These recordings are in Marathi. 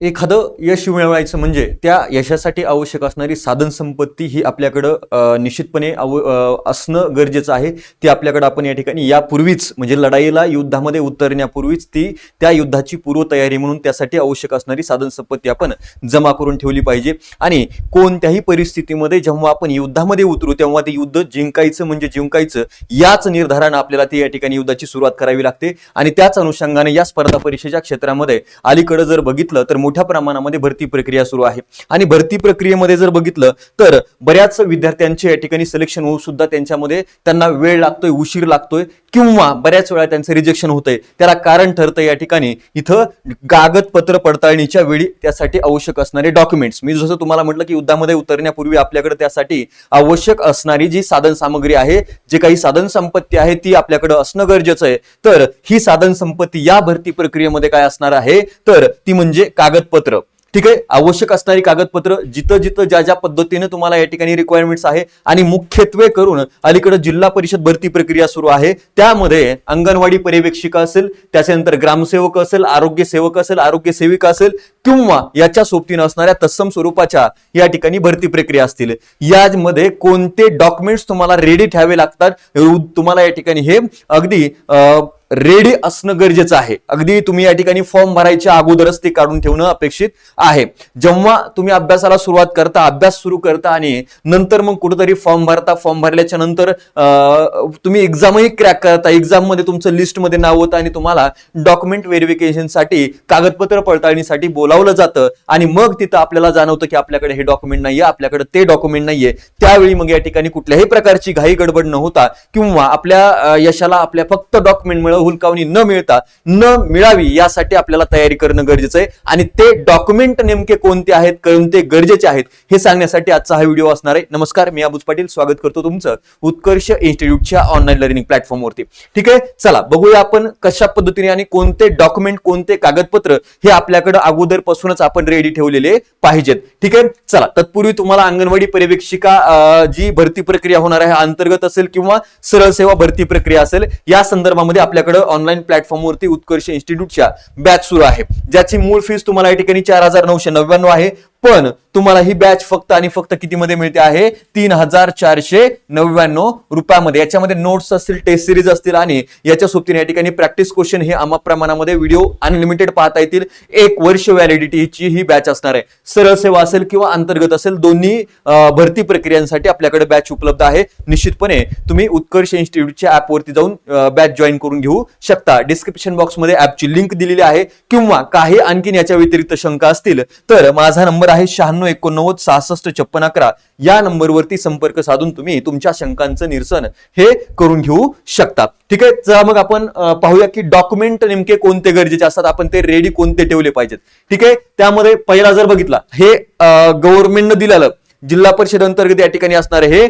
एखादं यश मिळवायचं म्हणजे त्या यशासाठी आवश्यक असणारी साधनसंपत्ती ही आपल्याकडं निश्चितपणे आव असणं गरजेचं आहे. ती आपल्याकडं आपण या ठिकाणी यापूर्वीच म्हणजे लढाईला युद्धामध्ये उतरण्यापूर्वीच ती त्या युद्धाची पूर्वतयारी म्हणून त्यासाठी आवश्यक असणारी साधन संपत्ती आपण जमा करून ठेवली पाहिजे. आणि कोणत्याही परिस्थितीमध्ये जेव्हा आपण युद्धामध्ये उतरू तेव्हा ते युद्ध जिंकायचं म्हणजे जिंकायचं याच निर्धारानं आपल्याला ती या ठिकाणी युद्धाची सुरुवात करावी लागते. आणि त्याच अनुषंगाने या स्पर्धा परीक्षेच्या क्षेत्रामध्ये अलीकडं जर बघितलं तर मोठ्या प्रमाणामध्ये भरती प्रक्रिया सुरू आहे. आणि भरती प्रक्रियेमध्ये जर बघितलं तर बऱ्याच विद्यार्थ्यांचे या ठिकाणी सिलेक्शन होऊ सुद्धा त्यांच्यामध्ये त्यांना वेळ लागतोय उशीर लागतोय किंवा बऱ्याच वेळा त्यांचं रिजेक्शन होतंय. त्याला कारण ठरतं या ठिकाणी इथं कागदपत्र पडताळणीच्या वेळी त्यासाठी आवश्यक असणारे डॉक्युमेंट्स मी जसं तुम्हाला म्हटलं की युद्धामध्ये उतरण्यापूर्वी आपल्याकडे त्यासाठी आवश्यक असणारी जी साधन सामग्री आहे जे काही साधन संपत्ती आहे ती आपल्याकडे असणं गरजेचं आहे. तर ही साधन संपत्ती या भरती प्रक्रियेमध्ये काय असणार आहे? तर ती म्हणजे कागद कागदपत्र. ठीक आहे? आवश्यक असणारी कागदपत्र जिथं जिथं ज्या ज्या पद्धतीने तुम्हाला या ठिकाणी रिक्वायरमेंट्स आहे आणि मुख्यत्वे करून अलीकडे जिल्हा परिषद भरती प्रक्रिया सुरू आहे. त्यामध्ये अंगणवाडी पर्यवेक्षिका असेल त्याच्यानंतर ग्रामसेवक असेल आरोग्य सेवक असेल आरोग्य सेविका असेल किंवा याच्या सोबतीनं असणाऱ्या तत्सम स्वरूपाच्या या ठिकाणी भरती प्रक्रिया असतील. यामध्ये कोणते डॉक्युमेंट्स तुम्हाला रेडी ठेवावे लागतात तुम्हाला या ठिकाणी हे अगदी रेडी असणं गरजेचं आहे. अगदी तुम्ही या ठिकाणी फॉर्म भरायच्या अगोदरच ते काढून ठेवणं अपेक्षित आहे. जेव्हा तुम्ही अभ्यासाला सुरुवात करता अभ्यास सुरू करता आणि नंतर मग कुठेतरी फॉर्म भरता फॉर्म भरल्याच्या नंतर तुम्ही एक्झामही क्रॅक करता. एक्झाममध्ये तुमचं लिस्टमध्ये नाव होतं आणि तुम्हाला डॉक्युमेंट व्हेरिफिकेशनसाठी कागदपत्र पडताळणीसाठी बोलावलं जातं. आणि मग तिथं आपल्याला जाणवतं की आपल्याकडे हे डॉक्युमेंट नाहीये आपल्याकडे ते डॉक्युमेंट नाहीये. त्यावेळी मग या ठिकाणी कुठल्याही प्रकारची घाई गडबड न होता किंवा आपल्या यशाला आपल्या फक्त डॉक्युमेंट मिळवून हुलकावणी न मिळता न मिळावी यासाठी आपल्याला तयारी करणं गरजेचं आहे. आणि ते डॉक्युमेंट नेमके कोणते आहेत कोणते गरजेचे आहेत हे सांगण्यासाठी आजचा हा व्हिडिओ असणार आहे. नमस्कार मी अबुज पाटील. स्वागत करतो तुमचं उत्कर्ष इन्स्टिट्यूटच्या ऑनलाईन लर्निंग प्लॅटफॉर्मवरती. ठीक आहे? चला बघूया आपण कशा पद्धतीने आणि कोणते डॉक्युमेंट कोणते कागदपत्र हे आपल्याकडे अगोदरपासूनच आपण रेडी ठेवलेले पाहिजेत. ठीक आहे? चला तत्पूर्वी तुम्हाला अंगणवाडी पर्यवेक्षिका जी भरती प्रक्रिया होणार आहे अंतर्गत असेल किंवा सरळ सेवा भरती प्रक्रिया असेल या संदर्भामध्ये आपल्याकडे ऑनलाईन प्लॅटफॉर्मवरती उत्कर्ष इन्स्टिट्यूटच्या बॅच सुरू आहे. ज्याची मूळ फीस तुम्हाला या ठिकाणी चार हजार नऊशे नव्याण्णव आहे. पण तुम्हाला ही बॅच फक्त आणि फक्त कितीमध्ये मिळते आहे? तीन हजार चारशे नव्याण्णव रुपयामध्ये. याच्यामध्ये नोट्स असतील टेस्ट सिरीज असतील आणि याच्या सोबतीने या ठिकाणी प्रॅक्टिस क्वेश्चन हे आम्हा प्रमाणामध्ये व्हिडिओ अनलिमिटेड पाहता येतील. एक वर्ष व्हॅलिडिटीची ही बॅच असणार आहे. सरळ सेवा असेल किंवा अंतर्गत असेल दोन्ही भरती प्रक्रियांसाठी आपल्याकडे बॅच उपलब्ध आहे. निश्चितपणे तुम्ही उत्कर्ष इन्स्टिट्यूटच्या ऍपवरती जाऊन बॅच जॉईन करून घेऊ शकता. डिस्क्रिप्शन बॉक्समध्ये ऍपची लिंक दिलेली आहे. किंवा काही आणखीन याच्या व्यतिरिक्त शंका असतील तर माझा नंबर आहे शहाण्णव एकोणनव्वद सहासष्ट छप्पन अकरा. या नंबरवरती संपर्क साधून तुम्ही तुमच्या शंकांचं निरसन हे करून घेऊ शकता. ठीक आहे? चला मग आपण पाहूया की डॉक्युमेंट नेमके कोणते गरजेचे असतात. आपण ते रेडी कोणते ठेवले पाहिजेत. ठीक आहे? त्यामध्ये पहिला जर बघितला हे गव्हर्नमेंटनं दिलेलं जिल्हा परिषद अंतर्गत या ठिकाणी असणारे हे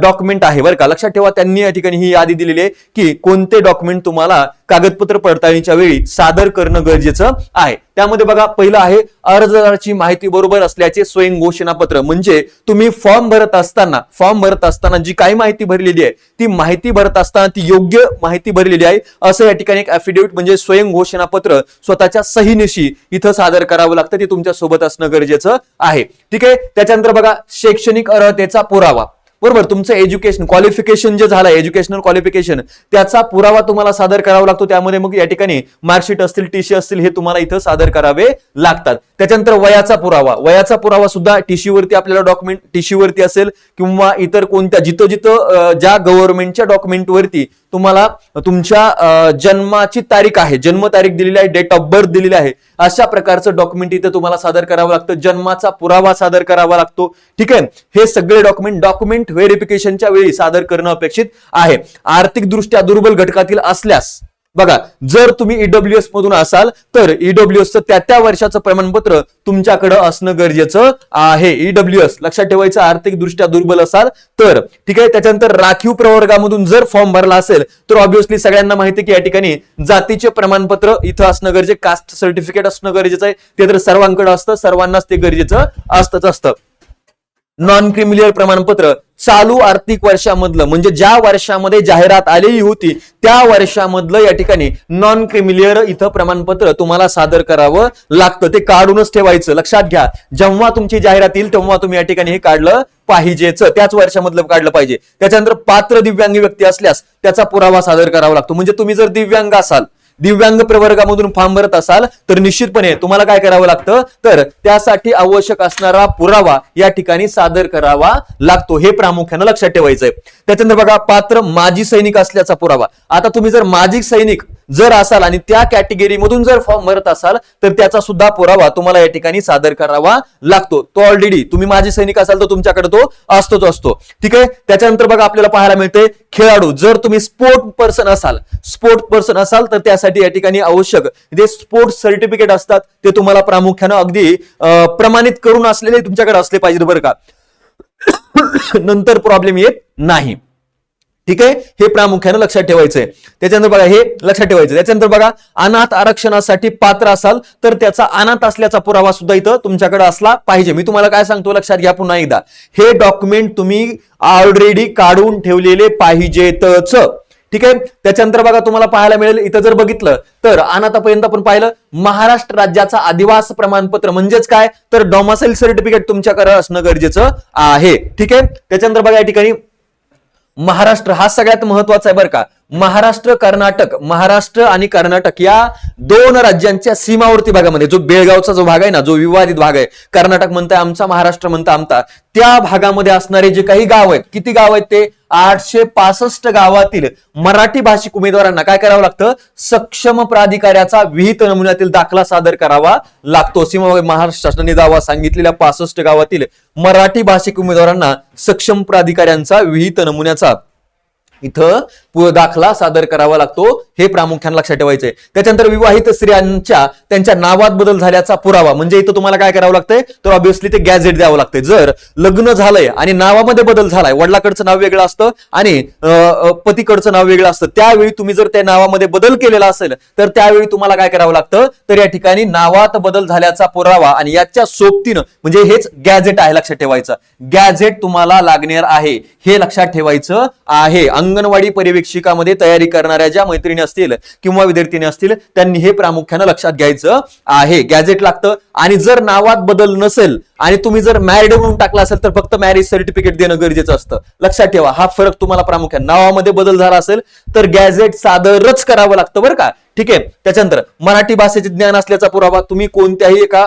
डॉक्युमेंट आहे बरं का. लक्षात ठेवा त्यांनी या ठिकाणी ही यादी दिलेली आहे की कोणते डॉक्युमेंट तुम्हाला कागदपत्र पडताळणीच्या वेळी सादर करणं गरजेचं आहे. त्यामध्ये बघा पहिलं आहे अर्जदाराची माहिती बरोबर असल्याचे स्वयं घोषणापत्र. म्हणजे तुम्ही फॉर्म भरत असताना फॉर्म भरत असताना जी काही माहिती भरलेली आहे ती माहिती भरत असताना ती योग्य माहिती भरलेली आहे. असं या ठिकाणी एक अफिडेव्हिट म्हणजे स्वयं घोषणापत्र स्वतःच्या सहीनिशी इथं सादर करावं लागतं. ते तुमच्यासोबत असणं गरजेचं आहे. ठीक आहे? त्याच्यानंतर बघा शैक्षणिक अर्हतेचा पुरावा. बरोबर तुमचं एज्युकेशन क्वालिफिकेशन जे झालं एज्युकेशनल क्वालिफिकेशन त्याचा पुरावा तुम्हाला सादर करावा लागतो. त्यामध्ये मग या ठिकाणी मार्कशीट असतील टीशी असतील हे तुम्हाला इथं सादर करावे लागतात. त्याच्यानंतर वयाचा पुरावा. वयाचा पुरावा सुद्धा टीशीवरती आपल्याला डॉक्युमेंट टीशीवरती असेल किंवा इतर कोणत्या जिथं जिथं ज्या गव्हर्नमेंटच्या डॉक्युमेंट वरती तुम्हाला तुमच्या जन्माची तारीख आहे जन्म तारीख दिलेली आहे डेट ऑफ बर्थ दिलेली आहे अशा प्रकारचं डॉक्युमेंट इथं तुम्हाला सादर करावं लागतं. जन्माचा पुरावा सादर करावा लागतो. ठीक आहे? हे सगळे डॉक्युमेंट डॉक्युमेंट व्हेरिफिकेशनच्या वेळी सादर करणं अपेक्षित आहे. आर्थिक दृष्ट्या दुर्बल घटकातील असल्यास बघा जर तुम्ही ईडब्ल्यूएस मधून असाल तर ईडब्ल्यूएस त्या त्या वर्षाचं प्रमाणपत्र तुमच्याकडे असणं गरजेचं आहे. ईडब्ल्यूएस लक्षात ठेवायचं आर्थिक दृष्ट्या दुर्बल असाल तर ठीक आहे त्याच्यानंतर राखीव प्रवर्गामधून जर फॉर्म भरला असेल तर ऑब्व्हियसली सगळ्यांना माहिती की या ठिकाणी जातीचे प्रमाणपत्र इथं असणं गरजे कास्ट सर्टिफिकेट असणं गरजेचं आहे ते तर सर्वांकडे असतं सर्वांनाच ते गरजेचं असतंच असतं. नॉन क्रिमिलियर प्रमाणपत्र चालू आर्थिक वर्षामधलं म्हणजे ज्या वर्षामध्ये जाहिरात आलेली होती त्या वर्षामधलं या ठिकाणी नॉन क्रिमिलियर इथं प्रमाणपत्र तुम्हाला सादर करावं लागतं. ते काढूनच ठेवायचं. लक्षात घ्या जेव्हा तुमची जाहिरात येईल तेव्हा तुम्ही या ठिकाणी हे काढलं पाहिजेच. त्याच वर्षामधलं काढलं पाहिजे. त्याच्यानंतर पात्र दिव्यांग व्यक्ती असल्यास त्याचा पुरावा सादर करावा लागतो. म्हणजे तुम्ही जर दिव्यांग असाल दिव्यांग प्रवर्गामधून फॉर्म भरत असाल तर निश्चितपणे तुम्हाला काय करावं लागतं? तर त्यासाठी आवश्यक असणारा पुरावा या ठिकाणी सादर करावा लागतो. हे प्रामुख्यानं लक्षात ठेवायचंय. त्याच्यानंतर बघा पात्र माजी सैनिक असल्याचा पुरावा. आता तुम्ही जर माजी सैनिक जर असाल आणि त्या कॅटेगरी मधून जर फॉर्म भरत असाल तर त्याचा सुद्धा पुरावा तुम्हाला या ठिकाणी सादर करावा लागतो. तो ऑलरेडी तुम्ही माझे सैनिक असाल तर तुमच्याकडे तो असतोच असतो. ठीक आहे? त्याच्यानंतर बघा आपल्याला पाहायला मिळते खेळाडू. जर तुम्ही स्पोर्ट पर्सन असाल स्पोर्ट पर्सन असाल तर त्यासाठी या ठिकाणी आवश्यक जे स्पोर्ट्स सर्टिफिकेट असतात ते तुम्हाला प्रामुख्यानं अगदी प्रमाणित करून असलेले तुमच्याकडे असले पाहिजे बरं का. नंतर प्रॉब्लेम येत नाही. ठीक आहे? हे प्रामुख्यानं लक्षात ठेवायचंय. त्याच्यानंतर बघा हे लक्षात ठेवायचं त्याच्यानंतर बघा अनाथ आरक्षणासाठी पात्र असाल तर त्याचा अनाथ असल्याचा पुरावा सुद्धा इथं तुमच्याकडे असला पाहिजे. मी तुम्हाला काय सांगतो लक्षात घ्या पुन्हा एकदा. हे डॉक्युमेंट तुम्ही ऑलरेडी काढून ठेवलेले पाहिजेतच. ठीक आहे? त्याच्यानंतर बघा तुम्हाला पाहायला मिळेल इथं जर बघितलं तर अनाथापर्यंत आपण पाहिलं महाराष्ट्र राज्याचा आदिवास प्रमाणपत्र म्हणजेच काय? तर डॉमासाईल सर्टिफिकेट तुमच्याकडे असणं गरजेचं आहे. ठीक आहे? त्याच्यानंतर बघा या ठिकाणी महाराष्ट्र हा सगळ्यात महत्त्वाचा आहे बरं का. महाराष्ट्र कर्नाटक महाराष्ट्र आणि कर्नाटक या दोन राज्यांच्या सीमावर्ती भागामध्ये जो बेळगावचा जो भाग आहे ना जो विवादित भाग आहे कर्नाटक म्हणताय आमचा महाराष्ट्र म्हणता आमचा त्या भागामध्ये असणारे जे काही गाव आहेत किती गाव आहेत ते? आठशे पासष्ट गावातील मराठी भाषिक उमेदवारांना काय करावं लागतं? सक्षम प्राधिकाऱ्याचा विहित नमुन्यातील दाखला सादर करावा लागतो. सीमा महाराष्ट्र शासनाने दावा सांगितलेल्या पासष्ट गावातील मराठी भाषिक उमेदवारांना सक्षम प्राधिकाऱ्यांचा विहित नमुन्याचा इथं दाखला सादर करावा लागतो. हे प्रामुख्याने लक्षात ठेवायचंय. त्याच्यानंतर विवाहित स्त्रियांच्या त्यांच्या नावात बदल झाल्याचा पुरावा. म्हणजे इथं तुम्हाला काय करावं लागतंय? तर ऑब्विसली ते गॅझेट द्यावं लागतंय. जर लग्न झालंय आणि नावामध्ये बदल झालाय वडिलाकडचं नाव वेगळं असतं आणि पतीकडचं नाव वेगळं असतं त्यावेळी तुम्ही जर त्या नावामध्ये बदल केलेला असेल तर त्यावेळी तुम्हाला काय करावं लागतं? तर या ठिकाणी नावात बदल झाल्याचा पुरावा आणि याच्या सोबतीनं म्हणजे हेच गॅझेट आहे लक्षात ठेवायचं. गॅझेट तुम्हाला लागणार आहे. हे लक्षात ठेवायचं आहे. अंगणवाडी पर्यवेक्षिकामध्ये तयारी करणाऱ्या ज्या मैत्रिणी असतील किंवा विद्यार्थिनी असतील त्यांनी हे प्रामुख्यानं लक्षात घ्यायचं आहे. गॅझेट लागतं आणि जर नावात बदल नसेल आणि तुम्ही जर मॅरिड म्हणून टाकला असेल तर फक्त मॅरेज सर्टिफिकेट देणं गरजेचं असतं. लक्षात ठेवा हा फरक तुम्हाला प्रामुख्याने नावामध्ये बदल झाला असेल तर गॅझेट सादरच करावं लागतं बरं का. ठीक आहे? त्याच्यानंतर मराठी भाषेचे ज्ञान असल्याचा पुरावा तुम्ही कोणत्याही एका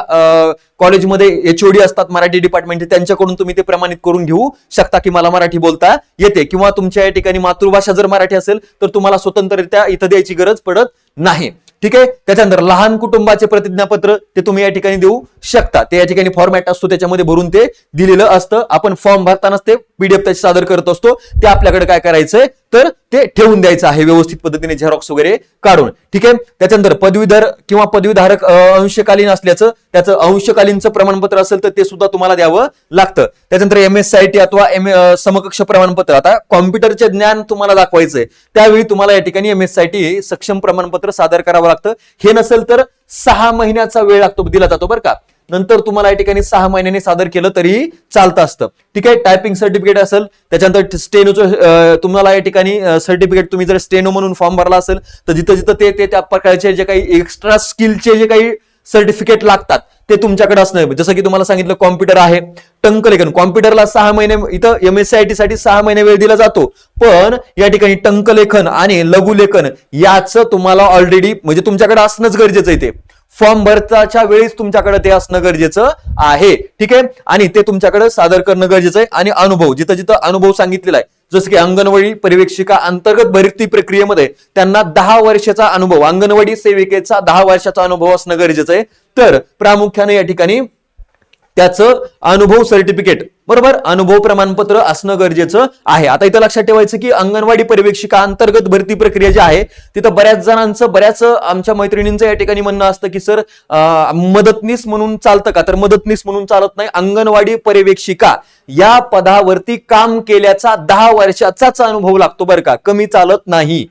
कॉलेजमध्ये एचओडी असतात मराठी डिपार्टमेंटचे त्यांच्याकडून तुम्ही ते प्रमाणित करून घेऊ शकता की मला मराठी बोलता येते. किंवा तुमच्या या ठिकाणी मातृभाषा जर मराठी असेल तर तुम्हाला स्वतंत्ररित्या इथं द्यायची गरज पडत नाही. ठीक आहे? त्याच्यानंतर लहान कुटुंबाचे प्रतिज्ञापत्र ते तुम्ही या ठिकाणी देऊ शकता. ते या ठिकाणी फॉर्मॅट असतो त्याच्यामध्ये भरून ते दिलेलं असतं. आपण फॉर्म भरतानाच ते पीडीएफ त्याची सादर करत असतो. ते आपल्याकडे काय करायचंय? तर ते ठेवून द्यायचं आहे व्यवस्थित पद्धतीने झेरॉक्स वगैरे काढून. ठीक आहे? त्याच्यानंतर पदवीधर किंवा पदवीधारक अंशकालीन असल्याचं त्याचं अंशकालीनचं प्रमाणपत्र असेल तर ते सुद्धा तुम्हाला द्यावं लागतं. त्याच्यानंतर एम एस टी अथवा एम समकक्ष प्रमाणपत्र. आता कॉम्प्युटरचे ज्ञान तुम्हाला दाखवायचंय. त्यावेळी तुम्हाला या ठिकाणी एम एस टी सक्षम प्रमाणपत्र सादर करावं लागतं. हे नसेल तर सहा महिन्याचा वेळ लागतो दिला जातो बरं का. नंतर तुम्हाला या ठिकाणी सहा महिन्यांनी सादर केलं तरीही चालतं असतं. ठीक आहे टायपिंग सर्टिफिकेट असेल त्याच्यानंतर स्टेनोचं तुम्हाला या ठिकाणी सर्टिफिकेट तुम्ही जर स्टेनो म्हणून फॉर्म भरला असेल तर जिथं जिथं ते ते त्या प्रकारचे जे काही एक्स्ट्रा स्किलचे जे काही सर्टिफिकेट लागतात ते तुमच्याकडे असणं जसं की तुम्हाला सांगितलं कॉम्प्युटर आहे. टंकलेखन कॉम्प्युटरला सहा महिने इथं M S C I T साठी सहा महिने वेळ दिला जातो. पण या ठिकाणी टंकलेखन आणि लघुलेखन याचं तुम्हाला ऑलरेडी म्हणजे तुमच्याकडे असणंच गरजेचं आहे ते. फॉर्म भरताच्या वेळीच तुमच्याकडे ते असणं गरजेचं आहे. ठीक आहे? आणि ते तुमच्याकडे सादर करणं गरजेचं आहे. आणि अनुभव जिथं जिथं अनुभव सांगितलेला आहे जसं की अंगणवाडी पर्यवेक्षिका अंतर्गत भरती प्रक्रियेमध्ये त्यांना दहा वर्षाचा अनुभव अंगणवाडी सेविकेचा दहा वर्षाचा अनुभव असणं गरजेचं आहे. तर प्रामुख्याने या ठिकाणी त्याचं अनुभव सर्टिफिकेट बरोबर? अनुभव प्रमाणपत्र असणं गरजेचं आहे. आता इथं लक्षात ठेवायचं की अंगणवाडी पर्यवेक्षिका अंतर्गत भरती प्रक्रिया जी आहे तिथं बऱ्याच जणांचं बऱ्याच आमच्या मैत्रिणींचं या ठिकाणी म्हणणं असतं की सर मदतनीस म्हणून चालतं का? तर मदतनीस म्हणून चालत नाही अंगणवाडी पर्यवेक्षिका या पदावरती काम केल्याचा दहा वर्षाचाच अनुभव लागतो बरं का. कमी चालत नाही.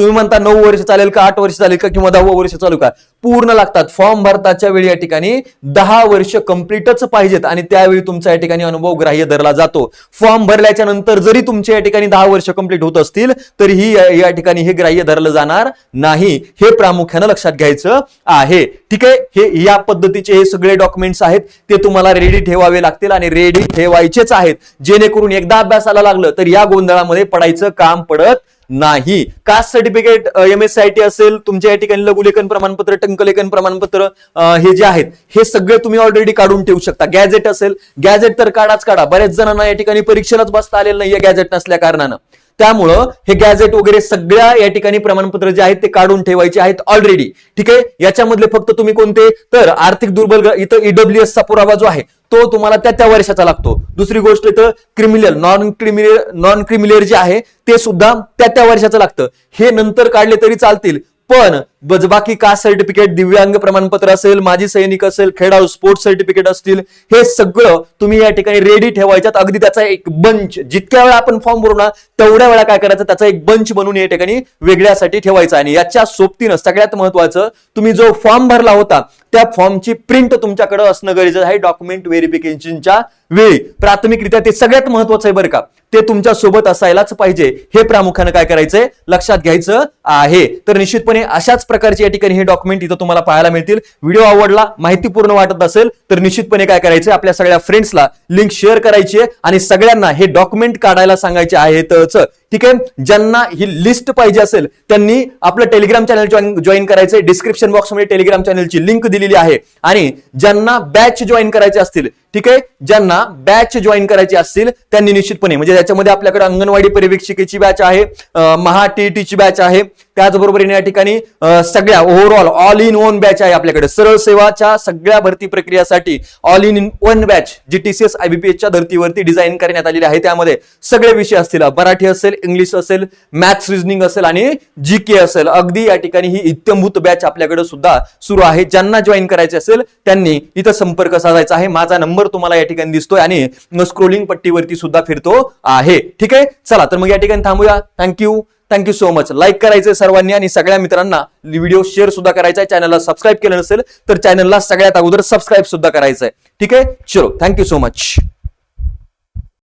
तुम्ही म्हणता नऊ वर्ष चालेल का आठ वर्ष चालेल का किंवा दहावं वर्ष चालू का? पूर्ण लागतात. फॉर्म भरताच्या वेळी या ठिकाणी दहा वर्ष कम्प्लीटच पाहिजेत आणि त्यावेळी तुमचा या ठिकाणी अनुभव ग्राह्य धरला जातो. फॉर्म भरल्याच्या नंतर जरी तुमच्या या ठिकाणी दहा वर्ष कंप्लीट होत असतील तरीही या- या ठिकाणी हे ग्राह्य धरलं जाणार नाही. हे प्रामुख्यानं लक्षात घ्यायचं आहे. ठीक आहे? हे या पद्धतीचे हे सगळे डॉक्युमेंट्स आहेत ते तुम्हाला रेडी ठेवावे लागतील आणि रेडी ठेवायचेच आहेत. जेणेकरून एकदा अभ्यासाला लागलं तर या गोंधळामध्ये पडायचं काम पडत नाही. Caste certificate M S I T असेल तुमच्या या ठिकाणी लघुलेखन प्रमाणपत्र टंकलेखन प्रमाणपत्र हे जे आहेत हे सगळे तुम्ही ऑलरेडी काढून ठेवू शकता. गॅजेट असेल गॅजेट तर काढाच काढा. बऱ्याच जणांना या ठिकाणी परीक्षेलाच बसता आलेलं नाहीये गॅजेट नसल्या कारणानं. त्यामुळं हे गॅझेट वगैरे सगळ्या या ठिकाणी प्रमाणपत्र जे आहेत ते काढून ठेवायचे आहेत ऑलरेडी ठीक आहे? याच्यामधले फक्त तुम्ही कोणते? तर आर्थिक दुर्बल इथं ईडब्ल्यू चा पुरावा जो आहे तो तुम्हाला त्या त्या वर्षाचा लागतो. दुसरी गोष्ट इथं criminal non criminal non criminal जे आहे ते सुद्धा त्या त्या वर्षाचं लागतं. हे नंतर काढले तरी चालतील पण बजबाकी कास्ट सर्टिफिकेट दिव्यांग प्रमाणपत्र असेल माजी सैनिक असेल खेळाडू स्पोर्ट्स सर्टिफिकेट असतील हे सगळं तुम्ही या ठिकाणी रेडी ठेवायच्यात. अगदी त्याचा एक बंच जितक्या वेळा आपण फॉर्म भरू ना तेवढ्या वेळा काय करायचं त्याचा एक बंच बनवून या ठिकाणी वेगळ्यासाठी ठेवायचा. आणि याच्या सोबतीनं सगळ्यात महत्वाचं तुम्ही जो फॉर्म भरला होता त्या फॉर्मची प्रिंट तुमच्याकडे असणं गरजेचं आहे. डॉक्युमेंट व्हेरिफिकेशनच्या वेळी. प्राथमिकरित्या ते सगळ्यात महत्वाचं आहे बरं का. ते तुमच्यासोबत असायलाच पाहिजे. हे प्रामुख्याने काय करायचंय? लक्षात घ्यायचं आहे. तर निश्चितपणे अशाच प्रकारचे या ठिकाणी हे डॉक्युमेंट इथं तुम्हाला पाहायला मिळतील. व्हिडिओ आवडला माहितीपूर्ण वाटत असेल तर निश्चितपणे काय करायचं आपल्या सगळ्या फ्रेंड्सला लिंक शेअर करायची आहे आणि सगळ्यांना हे डॉक्युमेंट काढायला सांगायचे आहेतच ठीक आहे? ज्यांना ही लिस्ट पाहिजे असेल त्यांनी आपलं Telegram channel join join description बॉक्समध्ये टेलिग्राम चॅनलची लिंक दिलेली आहे. आणि ज्यांना बॅच जॉईन करायचे असतील ठीक आहे? ज्यांना बॅच जॉईन करायची असतील त्यांनी निश्चितपणे म्हणजे याच्यामध्ये आपल्याकडे अंगणवाडी पर्यवेक्षिकेची बॅच आहे महा टीईटीची बॅच आहे. त्याचबरोबर या ठिकाणी सगळ्या overall all in one batch आहे आपल्याकडे. सरळ सेवाच्या सगळ्या भरती प्रक्रियासाठी ऑल इन वन बॅच जी टीसीएस आयबीपीएसच्या धर्तीवरती डिझाईन करण्यात आलेली आहे. त्यामध्ये सगळे विषय असतील. मराठी असेल इंग्लिश असेल मॅथ्स रिजनिंग असेल आणि जी के असेल. अगदी या ठिकाणी ही इत्यंभूत बॅच आपल्याकडे सुद्धा सुरू आहे. ज्यांना जॉईन करायचे असेल त्यांनी इथं संपर्क साधायचा आहे. माझा नंबर तुम्हाला या ठिकाणी दिसतोय आणि स्क्रोलिंग पट्टीवरती सुद्धा फिरतो आहे. ठीक आहे? चला तर मग या ठिकाणी थांबूया. Thank you thank you so much like करायचंय सर्वांनी आणि सगळ्या मित्रांना व्हिडिओ शेअर सुद्धा करायचा आहे चॅनलला सबस्क्राईब केलं नसेल तर चॅनलला सगळ्यात अगोदर सबस्क्राईब सुद्धा करायचं आहे ठीक आहे? चलो थँक्यू सो मच